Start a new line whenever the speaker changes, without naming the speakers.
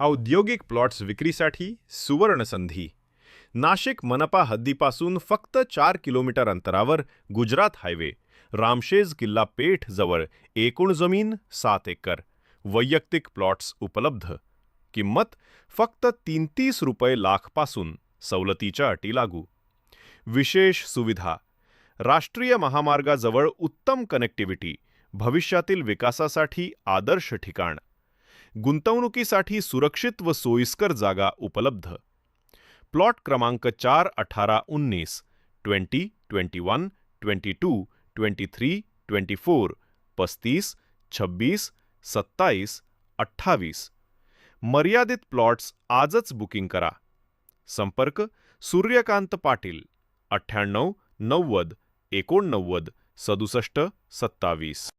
औद्योगिक प्लॉट्स विक्रीसाठी सुवर्णसंधी. नाशिक मनपा हद्दीपासून फक्त चार किलोमीटर अंतरावर गुजरात हायवे रामशेज किल्ला पेठ जवळ एकूण जमीन सात एकर. वैयक्तिक प्लॉट्स उपलब्ध. किंमत फक्त तीन तीस रुपये लाखपासून सवलतीच्या अटी लागू. विशेष सुविधा. राष्ट्रीय महामार्गाजवळ उत्तम कनेक्टिव्हिटी भविष्यातील विकासासाठी आदर्श ठिकाण. गुंतवणुकीसाठी सुरक्षित व सोयीस्कर जागा उपलब्ध. प्लॉट क्रमांक चार अठारा उन्नीस, twenty twenty one, twenty two, twenty three, twenty four, पस्तीस, छब्बीस सत्ताईस अठ्ठावीस. मर्यादित प्लॉट्स आजच बुकिंग करा. संपर्क सूर्यकांत पाटील, अठ्ठ्याण्णव, नव्वद, एकोणनव्वद, सदुसष्ट, सत्तावीस.